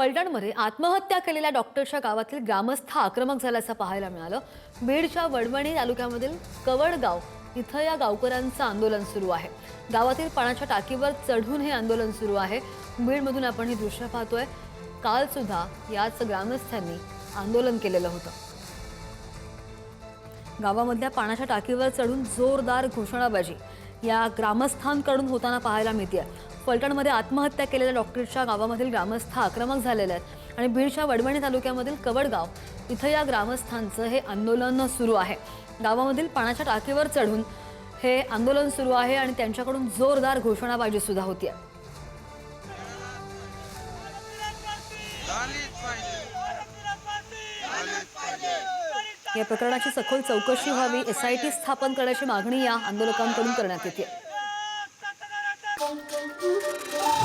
पलटणमध्ये आत्महत्या केलेल्या डॉक्टरच्या गावातील ग्रामस्थ आक्रमक झाल्याचं पाहायला मिळालं. बीडच्या वडवणी तालुक्यामधील कवडगाव इथं या गावकऱ्यांचं आंदोलन सुरू आहे. गावातील पाण्याच्या टाकीवर चढून हे आंदोलन सुरू आहे. बीडमधून आपण हे दृश्य पाहतोय. काल सुद्धा याच ग्रामस्थांनी आंदोलन केलेलं होतं. गावामधल्या पाण्याच्या टाकीवर चढून जोरदार घोषणाबाजी या ग्रामस्थांकडून होताना पाहायला मिळते फलटणमध्ये आत्महत्या केलेल्या डॉक्टरच्या गावामधील ग्रामस्थ आक्रमक झालेले आहेत. आणि बीडच्या वडवणी तालुक्यामधील कवडगाव इथं या ग्रामस्थांचं हे आंदोलन सुरू आहे. गावामधील पाण्याच्या टाकीवर चढून हे आंदोलन सुरू आहे आणि त्यांच्याकडून जोरदार घोषणाबाजी सुद्धा होतीये. आहे या प्रकरणाची सखोल चौकशी व्हावी एसआयटी स्थापन करण्याची मागणी या आंदोलकांकडून करण्यात येते. Thank you.